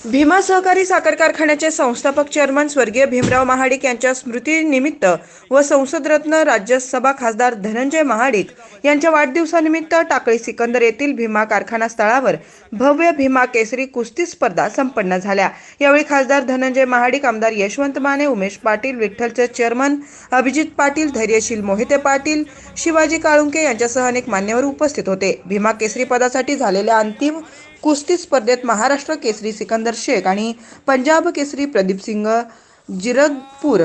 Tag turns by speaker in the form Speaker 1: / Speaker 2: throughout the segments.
Speaker 1: भीमा सहकारी साखर कारखान्याचे संस्थापक चेअरमन स्वर्गीय भीमराव महाडिक यांच्या स्मृतीनिमित्त व संसदरत्न राज्यसभा खासदार धनंजय महाडिक यांच्या वाढदिवसानिमित्त टाकळी सिकंदर येथील भीमा कारखाना स्थळावर भव्य भीमा केसरी कुस्ती स्पर्धा संपन्न झाल्या. यावेळी खासदार धनंजय महाडिक आमदार यशवंत माने उमेश पाटील विठ्ठलचे चेअरमन अभिजित पाटील धैर्यशील मोहिते पाटील शिवाजी काळुंके यांच्यासह अनेक मान्यवर उपस्थित होते. भीमा केसरी पदासाठी झालेल्या अंतिम कुस्ती स्पर्धेत महाराष्ट्र केसरी सिकंदर शेख आणि पंजाब केसरी प्रदीप सिंग जिरगपूर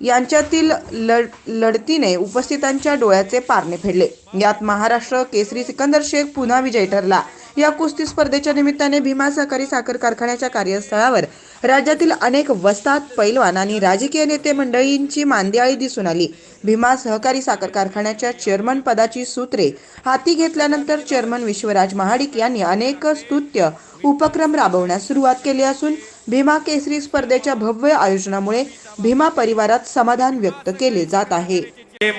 Speaker 1: यांच्यातील लढ लढतीने उपस्थितांच्या डोळ्याचे पारणे फेडले. यात महाराष्ट्र केसरी सिकंदर शेख पुन्हा विजयी ठरला. या कुस्ती स्पर्धेच्या निमित्ताने भीमा सहकारी साखर कारखान्याच्या कार्यस्थळावर राज्यातील अनेक वस्ताद पैलवान आणि राजकीय नेते मंडळींची मांदियाळी दिसून आली. भीमा सहकारी साखर कारखान्याच्या चेअरमन पदाची सूत्रे हाती घेतल्यानंतर चेअरमन विश्वराज महाडिक यांनी अनेक स्तुत्य उपक्रम राबवण्यास सुरुवात केली असून भीमा केसरी स्पर्धेच्या भव्य आयोजनामुळे भीमा परिवारात समाधान व्यक्त केले जात आहे.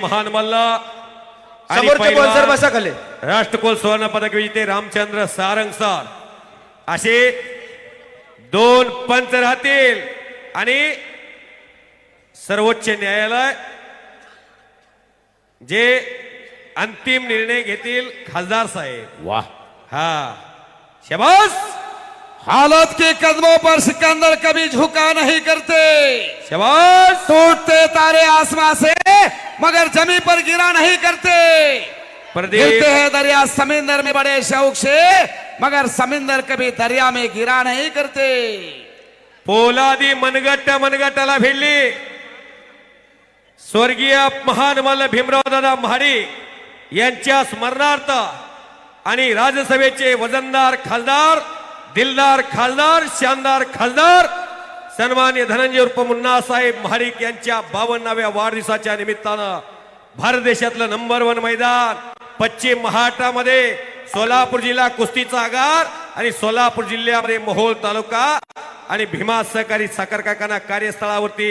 Speaker 2: महान मल्ल. राष्ट्रकुल सुवर्ण पदक विजेते रामचंद्र सारंग सर असे दोन पंच राहतील. आणि सर्वोच्च न्यायालय जे अंतिम निर्णय घेतील खासदार साहेब.
Speaker 3: वाह.
Speaker 2: हा. शबास!
Speaker 3: हालत के कदमों पर सिकंदर कभी झुका नहीं करते।
Speaker 2: शबास!
Speaker 3: टूटते तारे आसमां से मगर जमी पर गिरा नहीं करते। गिरते हैं दरिया समुंदर में बड़े शौक से मगर समुंदर कभी दरिया में गिरा नहीं करते।
Speaker 2: पोलादी मनगट्ट मनगट्टाला भिडली स्वर्गीय महान मल्ल भीमराव दादा महाडी यांच्या स्मरणार्थ आणि राज्यसभेचे वजनदार खासदार दिलदार खासदार शानदार खासदार सन्मान्य धनंजय उर्फ मुन्ना साहेब महाडिक यांच्या बावन्नाव्या वाढदिवसाच्या निमित्तानं भारत देशातलं नंबर वन मैदान पश्चिम महाराष्ट्रामध्ये सोलापूर जिल्हा कुस्तीचा आगार आणि सोलापूर जिल्ह्यामध्ये मोहोळ तालुका आणि भीमा सहकारी साखर कारखाना कार्यस्थळावरती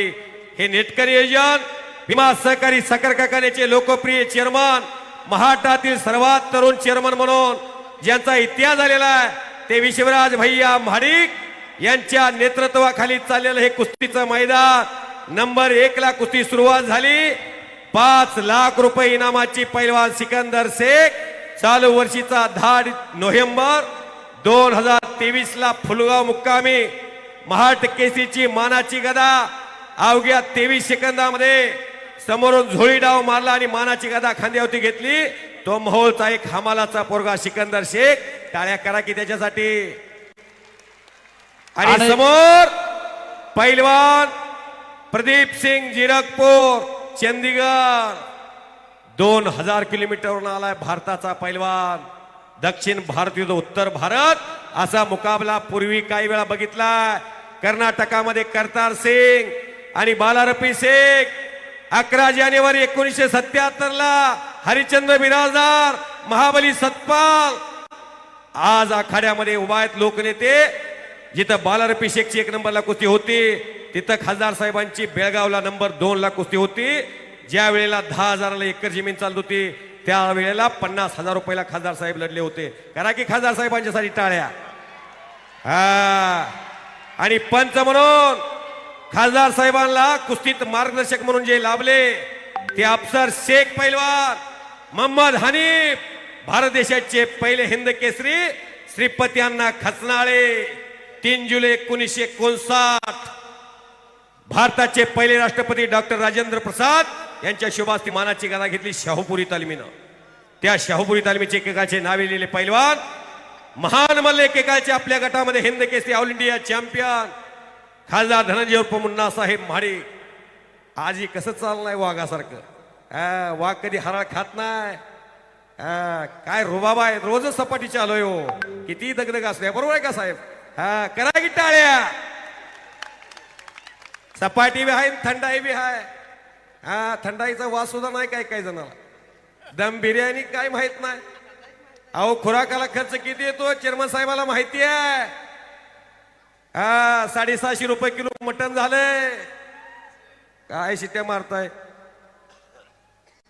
Speaker 2: हे नेटकरी आयोजन. भीमा सहकारी साखर कारखान्याचे लोकप्रिय चेअरमन महाराष्ट्रातील सर्वात तरुण चेअरमन म्हणून ज्यांचा इतिहास झालेला आहे ते विश्वराज भैया महाडिक यांच्या नेतृत्वाखाली चाललेलं हे कुस्तीचं मैदान. नंबर एक ला कुस्ती सुरुवात झाली. पाच लाख रुपये इनामाची पैलवान सिकंदर शेख. चालू वर्षीचा दहा नोव्हेंबर. दोन हजार तेवीस ला फुलगाव मुक्कामी महाट केसीची मानाची गदा. अवघ्या तेवीस सेकंदामध्ये समोरून झोळी डाव मारला आणि मानाची गदा खांद्यावरती घेतली. तो मोहोळचा एक हमालाचा पोरगा सिकंदर शेख. टाळ्या करा की त्याच्यासाठी. आणि- समोर पैलवान प्रदीप सिंग जिरकपूर. चंदीगड दोन हजार किलोमीटरवरून आलाय भारताचा पैलवान. दक्षिण भारत युद्ध उत्तर भारत. असा मुकाबला पूर्वी काही वेळा बघितला कर्नाटकामध्ये करतार सिंग आणि बालारपी सिंग. अकरा जानेवारी एकोणीसशे सत्याहत्तर ला हरिचंद्र बिराजदार महाबली सतपाल. आज आखाड्यामध्ये उभा आहेत लोकनेते जिथं बालारपी शेखची एक नंबरला कुस्ती होती तिथं खासदार साहेबांची बेळगावला नंबर दोन ला कुस्ती होती. ज्या वेळेला दहा हजाराला एकर जमीन चालत होती त्यावेळेला पन्नास हजार रुपयाला खासदार साहेब लढले होते. करा की खासदार साहेबांच्यासाठी टाळ्या. हा. आणि पंच म्हणून खासदार साहेबांना कुस्तीत मार्गदर्शक म्हणून जे लाभले ते अफसर शेख पैलवान मोहम्मद हनीफ भारत देशाचे पहिले हिंद केसरी श्रीपती यांना खचनाळे. तीन जुलै एकोणीसशे एकोणसाठ. भारताचे पहिले राष्ट्रपती डॉक्टर राजेंद्र प्रसाद यांच्या शुभास्ती मानाची गदा घेतली शाहूपुरी तालमीनं. त्या शाहूपुरी तालमीचे एकेकाचे नावे लिहिले पैलवान महान मल्ल एकेकाचे आपल्या गटामध्ये Hind Kesari all India champion खासदार धनंजय उर्फ मुन्ना साहेब म्हाडे. आजही कसं चाललंय वाघासारखं? हा, वाघ कधी हराळ खात नाही? हा, काय रुबाबा आहे? रोजच सपाटी चालू आहे हो. किती दगदग असल्या बरोबर आहे का साहेब? हा करा की टाळ्या सपाटी बी आहे थंडाई बी आहे हा थंडाईचा वास सुद्धा नाही काय काय जणाला. दम बिर्याणी काय माहीत नाही. अहो खुराकाला खर्च किती येतो चेअरमन साहेबाला माहिती आहे. हा साडेसहाशे रुपये किलो मटण झालंय. काय शिट्या मारताय.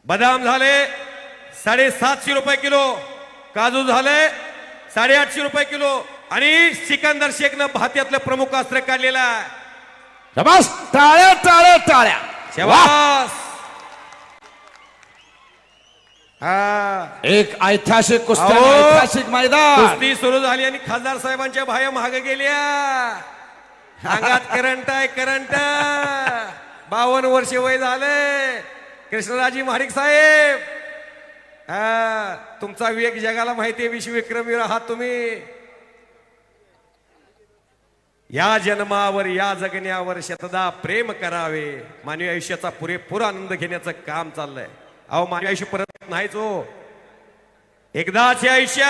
Speaker 2: बदाम झाले साडेसातशे रुपये किलो. काजू झाले साडेआठशे रुपये किलो. आणि सिकंदर शेखनं भात्यातलं प्रमुख अस्त्र काढलेलं आहे.
Speaker 3: शाबास टाळ्या टाळ्या टाळ्या!
Speaker 2: शबास! हा.
Speaker 3: एक ऐतिहासिक कुस्ती
Speaker 2: अहो!
Speaker 3: ऐतिहासिक मैदान.
Speaker 2: कुस्ती सुरू झाली आणि खासदार साहेबांच्या भाया महाग गेल्या. अंगात करंट आहे करंट. बावन्न वर्ष वय झाले. कृष्णराजी महाडिक साहेब. हा तुमचा विवेक जगाला माहिती आहे विश्वविक्रमीवर आहात तुम्ही. या जन्मावर या जगण्यावर शतदा प्रेम करावे. मानवी आयुष्याचा पुरेपूर आनंद घेण्याचं काम चाललंय. अहो मानवी आयुष्य परत नाहीच हो एकदाच आयुष्य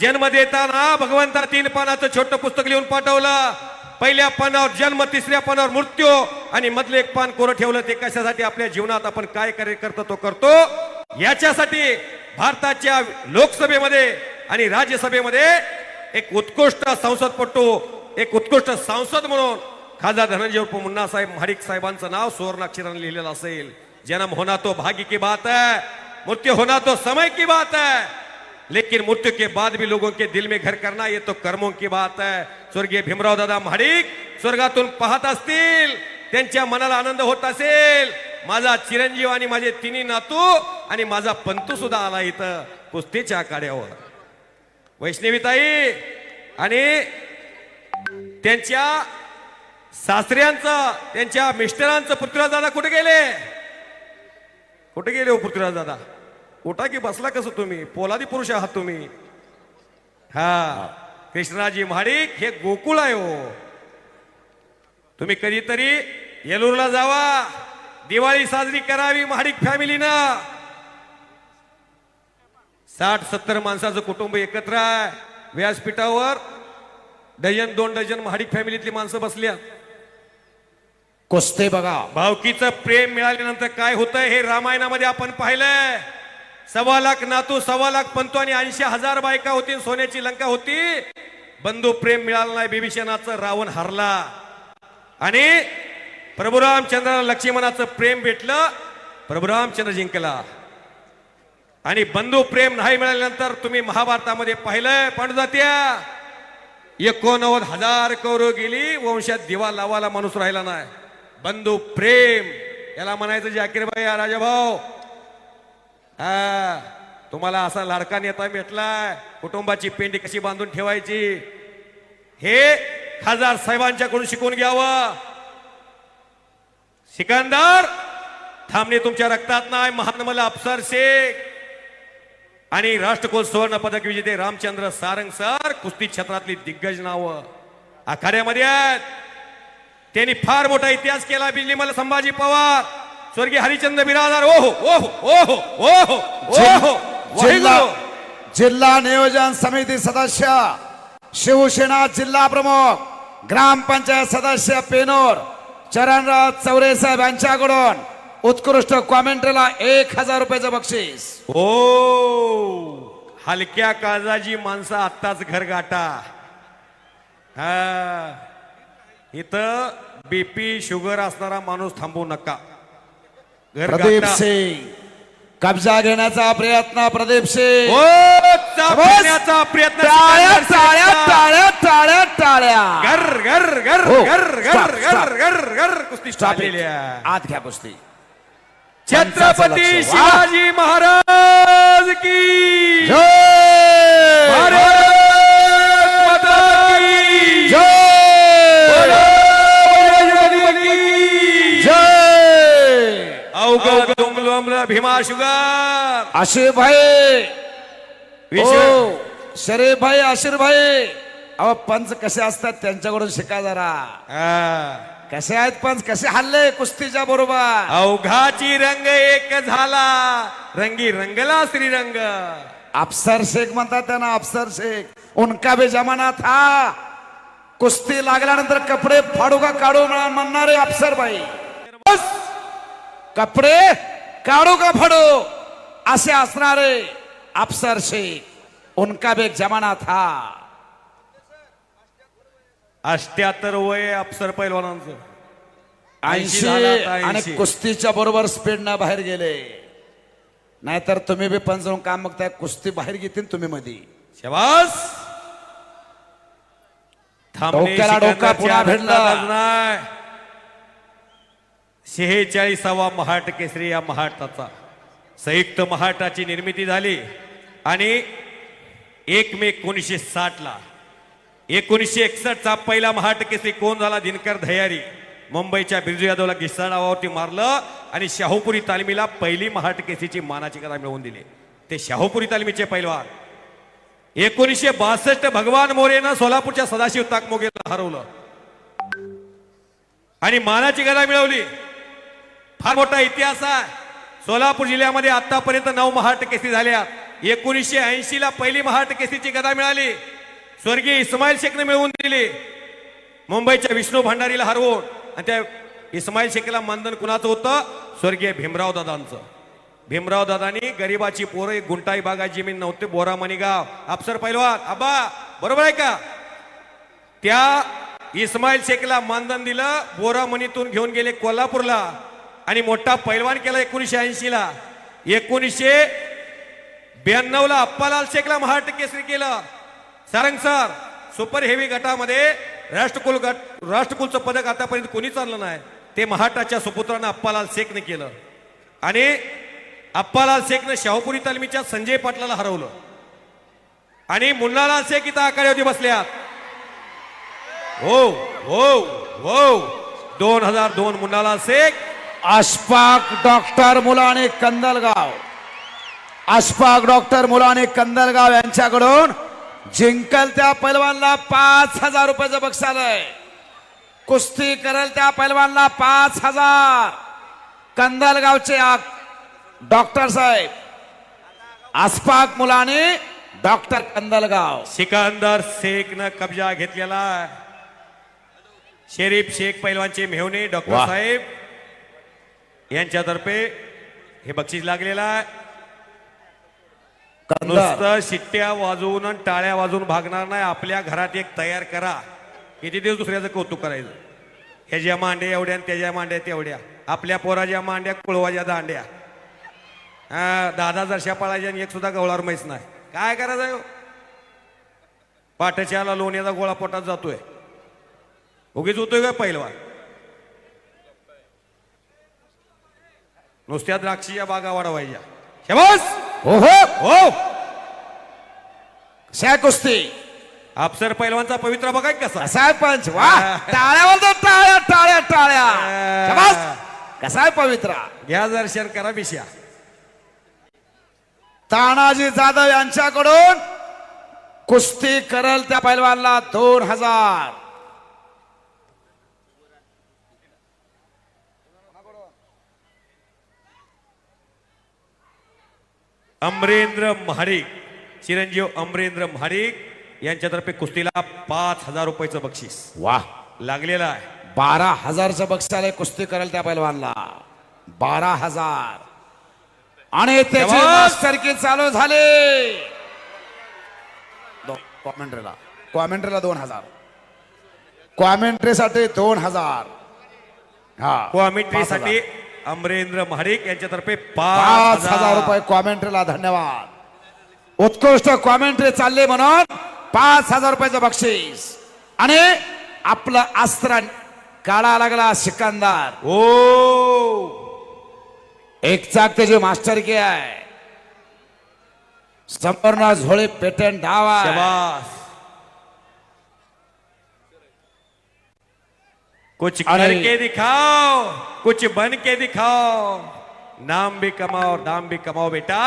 Speaker 2: जन्म देताना भगवंता तीन पानाचं छोटं पुस्तक लिहून पाठवलं. पहिल्या पानावर जन्म तिसऱ्या पानावर मृत्यू आणि मधलं एक पान कोरं ठेवलं. ते कशासाठी आपल्या जीवनात आपण काय कार्य करतो तो करतो? याच्यासाठी भारताच्या लोकसभेमध्ये आणि राज्यसभेमध्ये एक उत्कृष्ट संसदपटू एक उत्कृष्ट सांसद म्हणून खासदार धनंजय उर्फ मुन्ना साहेब महाडिक साहेबांचं नाव सुवर्णाक्षराने लिहिलेलं असेल. जन्म होना तो भाग्य की बात है मृत्यु होना तो समय की बात है लेकिन मृत्यु के बाद भी लोगों के दिल में घर करना ये तो कर्मों की बात है. स्वर्गीय भीमराव दादा महाडिक स्वर्गातून पाहत असतील त्यांच्या मनाला आनंद होत असेल. माझा चिरंजीव आणि माझे तिन्ही नातू आणि माझा पंतू सुद्धा आला इथं कुस्तीच्या आखाड्यावर. वैष्णवीताई आणि त्यांच्या सासऱ्यांचं त्यांच्या मिस्टरांचं पृथ्वीराज दादा कुठे गेले? कुठे गेले हो पृथ्वीराज दादा उठा की बसला कसं तुम्ही? पोलादी पुरुष आहात तुम्ही. हा कृष्णाजी महाडिक हे गोकुळ आहे हो. तुम्ही कधीतरी येलूरला जावा. दिवाळी साजरी करावी महाडिक फॅमिलीनं. साठ सत्तर माणसाचं कुटुंब एकत्र आहे. व्यासपीठावर डझन दोन डझन महाडिक फॅमिलीतली माणसं बसल्या.
Speaker 3: कुस्ती बघा.
Speaker 2: भावकीचं प्रेम मिळाल्यानंतर काय होतंय हे रामायणामध्ये आपण पाहिलंय. सव्वा लाख नातू सव्वा लाख पंतू आणि ऐंशी हजार बायका होती सोन्याची लंका होती. बंधू प्रेम मिळालं नाही बिभीषणाचं रावण हरला. आणि प्रभू रामचंद्राला लक्ष्मणाचं प्रेम भेटलं प्रभू रामचंद्र जिंकला. आणि बंधू प्रेम नाही मिळाल्यानंतर तुम्ही महाभारतामध्ये पाहिलंय पांडुजात्या. एकोणनव्वद हजार कौरव गेली वंशात दिवा लावाला माणूस राहिला नाही. बंधू प्रेम याला म्हणायचं जाकीर या राजा भाऊ हा तुम्हाला असा लाडका नेता भेटलाय कुटुंबाची पेंडी कशी बांधून ठेवायची? हे खासदार साहेबांच्याकडून शिकून घ्यावं. सिकंदर थांबणे तुमच्या रक्तात नाही महानमल अफसर शेख. आणि राष्ट्रकुल सुवर्ण पदक विजेते रामचंद्र सारंग सर कुस्ती क्षेत्रातली दिग्गज नाव. आखाड्यामध्ये आहेत. त्यांनी फार मोठा इतिहास केला बिजलीमल संभाजी पवार स्वर्गीय हरिचंद्र बिरादार ओहो ओहो ओहो ओहो ओहो
Speaker 3: जिल्हा. जिल्हा नियोजन समिती सदस्य शिवसेना जिल्हा प्रमुख ग्रामपंचायत सदस्य पेनोर चरणराज चौरे साहेब यांच्याकडून उत्कृष्ट कॉमेंट्रीला एक हजार रुपयाचं बक्षीस
Speaker 2: ओ हलक्या काळजाची माणसं आत्ताच घर गाठा हा इथं बीपी शुगर असणारा माणूस थांबू नका घर
Speaker 3: प्रदीप
Speaker 2: गाठा.
Speaker 3: सिंग कब्जा घेण्याचा प्रयत्न प्रदीप सिंग
Speaker 2: ओ, चापण्याचा प्रयत्न
Speaker 3: टाळ्या
Speaker 2: सिकंदर
Speaker 3: टाळ्या
Speaker 2: शेखचा.
Speaker 3: टाळ्या टाळ्या टाळ्या
Speaker 2: गर गर गर
Speaker 3: हो.
Speaker 2: गर गर
Speaker 3: Stop,
Speaker 2: गर
Speaker 3: stop.
Speaker 2: गर गर कुस्ती.
Speaker 3: आत घ्या कुस्ती
Speaker 2: छत्रपती. शिवाजी महाराज की. भीमा शुगर.
Speaker 3: आशिर भाई! ओ शरीफ भाई आशिर भाई. अहो पंच कसे असतात त्यांच्याकडून शिका जरा.
Speaker 2: हा.
Speaker 3: कसे आहेत पंच कसे हल्ले कुस्तीच्या बरोबर?
Speaker 2: अवघाची रंग एक झाला. रंगी रंगला श्रीरंग.
Speaker 3: अफसर शेख म्हणतात त्यांना अफसर शेख. उनका भी जमाना था. कुस्ती लागल्यानंतर कपडे फाडू का काढू म्हणा- म्हणणारे अफसर बाई. बस! कपडे काढू का फाडू. असे असणारे अफसर शेख. उनका भी एक जमाना था.
Speaker 2: अष्ट्याहत्तर वय अप्सर पैलवानांचं.
Speaker 3: ऐंशी आणि
Speaker 2: 80.
Speaker 3: कुस्तीच्या बरोबर स्पीडनं बाहेर गेले. नाहीतर तुम्ही बी पंच म्हणून काम बघताय कुस्ती बाहेर घेतील तुम्ही मध्ये
Speaker 2: शबास! थांबणे
Speaker 3: डोक्याला डोका पुन्हा भेटला.
Speaker 2: शेहेचाळीसावा महाट केसरी या महाटाचा. संयुक्त महाटाची निर्मिती झाली आणि एक मे एकोणीसशे साठ ला एकोणीसशे एकसष्ट चा पहिला महाटकेसरी कोण झाला? दिनकर धयारी. मुंबईच्या बिरजू यादवला घिस्सा नावावरती मारलं आणि शाहूपुरी तालमीला पहिली महाटकेसीची मानाची कथा मिळवून दिली. ते शाहूपुरी तालमीचे पैलवान. एकोणीसशे बासष्ट भगवान मोरेनं सोलापूरच्या सदाशिव ताकमोगेला हरवलं. आणि मानाची गदा मिळवली. फार मोठा इतिहास आहे. सोलापूर जिल्ह्यामध्ये आतापर्यंत नऊ महाटकेसी झाल्या. एकोणीसशे ऐंशी ला पहिली महाटकेसीची गदा मिळाली. स्वर्गीय इस्माईल शेखने मिळवून दिली. मुंबईच्या विष्णू भंडारीला हरवून. आणि त्या इस्माईल शेखला मानधन कुणाचं होतं? स्वर्गीय भीमराव दादांचं. भीमराव दादानी गरिबाची पोरं एक गुंटाई बागा जमीन नव्हते बोरामणी गाव. अफसर पैलवान आबा बरोबर आहे का? त्या इस्माईल शेखला मानधन दिलं बोरामणीतून घेऊन गेले कोल्हापूरला. आणि मोठा पैलवान केला एकोणीसशे ऐंशी ला एकोणीसशे ब्याण्णव ला अप्पालाल शेखला महाराष्ट्र केसरी केलं. सारंग सर सुपर हेवी गटामध्ये राष्ट्रकुल गट राष्ट्रकुलचं पदक आतापर्यंत कोणी चाललं नाही. ते महाटाच्या सुपुत्रानं अप्पालाल शेखने केलं. आणि अप्पालाल शेखनं शाहूपुरी तालमीच्या संजय पाटलाला हरवलं. आणि मुन्नालाल शेख इथं आखाड्यावरती बसल्यात. हो हो हो. दोन हजार दोन मुन्नालाल शेख.
Speaker 3: अशफाक डॉक्टर मुलाने कंदलगाव. अशफाक डॉक्टर मुलाने कंदलगाव यांच्याकडून जिंकल त्या पैलवानला पाच हजार रुपयाचं बक्षीस आलंय कुस्ती करेल त्या पैलवानला पाच हजार. कंदलगावचे डॉक्टर साहेब अशफाक मुलाने डॉक्टर कंदलगाव.
Speaker 2: सिकंदर शेखनं कब्जा घेतलेला आहे. शरीफ शेख पैलवानचे मेहणे डॉक्टर
Speaker 3: वाह.
Speaker 2: साहेब यांच्यातर्फे हे बक्षीस लागलेलं आहे. नुसतं शिट्ट्या वाजवून आणि टाळ्या वाजवून भागणार नाही. आपल्या घरात एक तयार करा. किती दिवस दुसऱ्याचं कौतुक करायचं? ह्याच्या मांड्या एवढ्या आणि त्याच्या मांड्या तेवढ्या. आपल्या पोराच्या मांड्या कुळवाच्या दांड्या. हा दहा जरशा पळायच्या आणि एक सुद्धा गवळावर म्हैस नाही. काय करायचं ह्यो? पाट्याच्याला लोण्याचा गोळा पोटात जातोय. उगीच होतोय का पहिलवान नुसत्या द्राक्षीच्या बागा वाढवायच्या. शबास!
Speaker 3: हो. कशा कुस्ती?
Speaker 2: अफसर पैलवानचा पवित्र बघा की कसा
Speaker 3: कसा आहे पंच? वा तर टाळ्या टाळ्या टाळ्या. शाबास. कसा आहे पवित्रा?
Speaker 2: घ्या दर्शन करा बिश्या
Speaker 3: तानाजी जाधव यांच्याकडून कुस्ती करल त्या पैलवानला दोन हजार.
Speaker 2: अमरेंद्र महाडिक चिरंजीव अमरेंद्र महाडिक यांच्यातर्फे कुस्तीला पाच हजार रुपयाचं बक्षीस.
Speaker 3: वा.
Speaker 2: लागलेलं आहे.
Speaker 3: बारा हजारचं बक्षीस आलंय कुस्ती करल त्या पैलवानला. बारा हजार. आणि त्याची. मास्टरकी चालू झाले. कॉमेंट्रीला. कॉमेंट्रीला दोन हजार. कॉमेंट्रीसाठी दोन हजार. हा.
Speaker 2: कॉमेंट्रीसाठी अमरेंद्र महाडिक यांच्यातर्फे
Speaker 3: पाच हजार रुपये कॉमेंट्रीला धन्यवाद. उत्कृष्ट कॉमेंट्री चालले म्हणून पाच हजार रुपयाचं बक्षीस. आणि आपलं अस्त्र काढा लागला सिकंदर.
Speaker 2: ओ
Speaker 3: एक चाक त्याची मास्टर की आहे संपूर्ण झोळी पेटंट धाव
Speaker 2: कुछ. करके दिखाओ कुछ बन के दिखाओ। नाम भी कमाओ नाम भी कमाओ बेटा।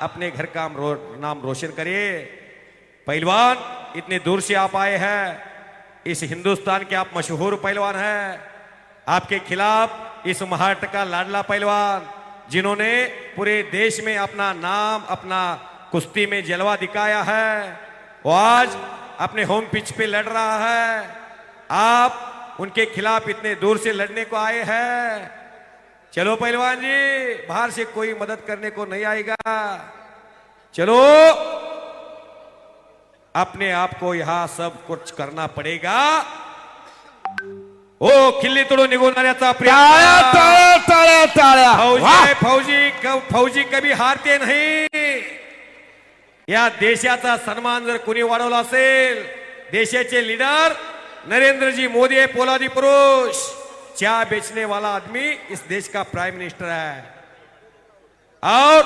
Speaker 2: अपने घर का रो, नाम रोशन करिए। पहलवान इतने दूर से आप आए हैं। इस हिंदुस्तान के आप मशहूर पहलवान हैं। आपके खिलाफ इस महाराष्ट्र का लाडला पहलवान जिन्होंने पूरे देश में अपना नाम अपना कुश्ती में जलवा दिखाया है। वो आज अपने होम पिच पे लड़ रहा है। आप उनके खिलाफ इतने दूर से लड़ने को आए हैं। चलो पहलवान जी बाहर से कोई मदद करने को नहीं आएगा। चलो अपने आप को यहाँ सब कुछ करना पडेगा। ओ किल्ली तोडून निघून
Speaker 3: टाळ्या
Speaker 2: फौजी फौजी फौजी कभी हारते नाही। या देशाचा सन्मान जर कुणी वाढवला असेल देशाचे लीडर नरेंद्रजी मोदी है पोलादी पुरुष। चा बेचने वाला आदमी इस देश का प्राइम मिनिस्टर है? और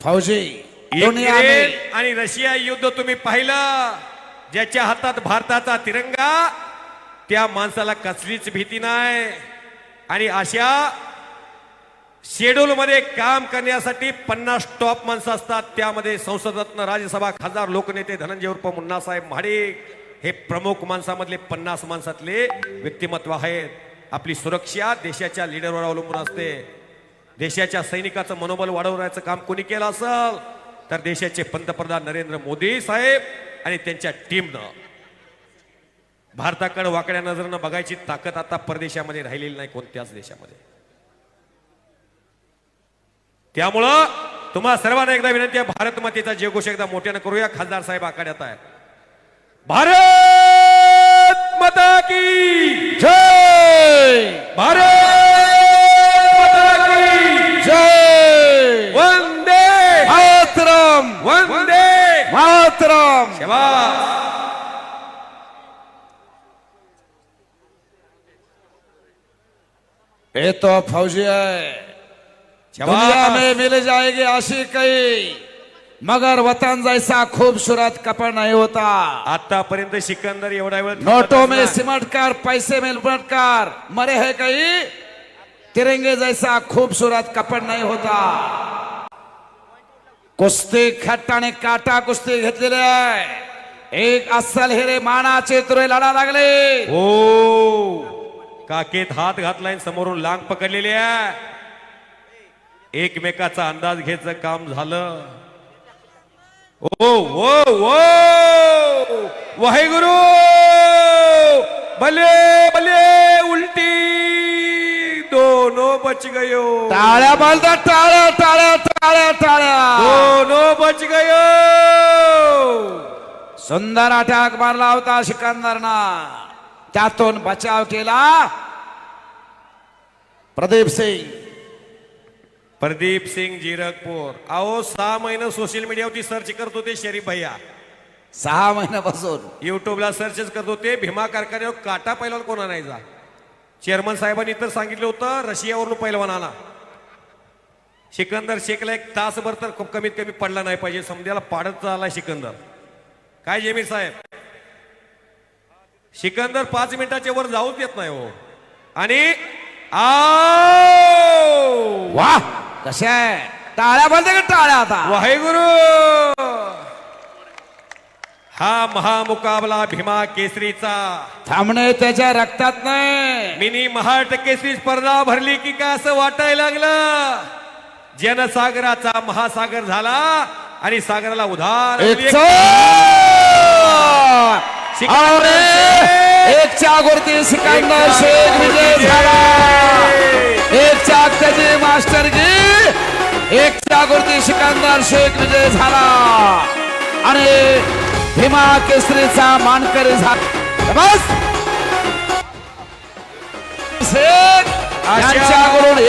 Speaker 3: फौजी
Speaker 2: युक्रेन आणि रशिया युद्ध तुम्ही पाहिलं? ज्याच्या हातात भारताचा तिरंगा त्या माणसाला कसलीच भीती नाही. आणि अशा शेड्यूलमध्ये काम करण्यासाठी पन्नास टॉप माणसं असतात. त्यामध्ये संसदरत्न राज्यसभा खासदार लोकनेते धनंजय उर्फ मुन्नासाहेब महाडिक हे प्रमुख माणसामधले पन्नास माणसातले व्यक्तिमत्व आहेत. आपली सुरक्षा देशाच्या लीडरवर अवलंबून असते. देशाच्या सैनिकाचं मनोबल वाढवण्याचं काम कोणी केलं असेल तर देशाचे पंतप्रधान नरेंद्र मोदी साहेब आणि त्यांच्या टीमनं भारताकडे वाकड्या नजरेनं बघायची ताकद आता परदेशामध्ये राहिलेली नाही कोणत्याच देशामध्ये. त्यामुळं तुम्हा सर्वांना एकदा विनंती आहे भारत मातेचा जयघोष एकदा मोठ्यानं करूया. खासदार साहेब आखाड्यात आहे भारत माता की
Speaker 3: जय!
Speaker 2: भारत माता की
Speaker 3: जय!
Speaker 2: वंदे
Speaker 3: मातरम!
Speaker 2: वंदे
Speaker 3: मातरम!
Speaker 2: शाबास!
Speaker 3: ये तो फौजी है। दुनिया में मिल जाएगी आशी कई मगर वतन जैसा खूबसूरत कपड़ नहीं होता.
Speaker 2: आतापर्यंत सिकंदर एवढा वेळ थांबत
Speaker 3: नोटों में
Speaker 2: असला.
Speaker 3: सिमट कर पैसे में लुट कर. मरे है कहीं? तिरंगे जैसा खूबसूरत कपड़ नहीं होता. कुस्ती खट्ट आणि काटा कुस्ती घेतलेली आहे एक अस्सल हिरे मानाचे तुरे लढा लागले.
Speaker 2: हो काकेत हात घातलाय आणि समोरून लांग पकडलेली आहे. एकमेकाचा अंदाज घ्यायचं काम झालं. ओ ओ ओ! वाहेगुरु! भले भले उलटी! दोनों बच गयो.
Speaker 3: टाळ्या बोलतात टाळ्या टाळ्या टाळ्या टाळ्या.
Speaker 2: दोनों बच गयो.
Speaker 3: सुंदर अटॅक मारला होता सिकंदरना. त्यातून बचाव केला प्रदीप सिंग.
Speaker 2: प्रदीप सिंग जीरकपूर. अहो सहा महिने सोशल मीडियावरती सर्च करत होते शरीफ भैया.
Speaker 3: सहा महिन्यापासून.
Speaker 2: युट्यूबला सर्चच करत होते. भीमा कारखान्यावर काटा पैलवान कोण आणायचा? चेअरमन साहेबांनी तर सांगितलं होतं रशियावरून पैलवान आला. सिकंदर शेखला एक तासभर तर खूप कमीत कमी पडला नाही पाहिजे. समजायला पाडत आला सिकंदर. काय जमीर साहेब? सिकंदर पाच मिनिटाच्या वर जाऊच देत नाही हो. आणि आओ
Speaker 3: वा कशा आहे? टाळ्या बोलते का टाळ्या आता?
Speaker 2: वाहेगुरु! हा महामुकाबला भीमा केसरीचा.
Speaker 3: थांबणे त्याच्या रक्तात नाही.
Speaker 2: मिनी महाराष्ट्र केसरी स्पर्धा भरली की काय असं वाटायला लागलं? जनसागराचा महासागर झाला आणि सागराला उधार
Speaker 3: एक
Speaker 2: एक-
Speaker 3: चाक. अरे, एक सिकंदर शेख विजय झाला. एक चाक त्याची मास्टर की एक चाकवरती सिकंदर शेख विजय झाला. आणि भीमा केसरीचा मानकरी झाला बस! शेख यांच्याकडून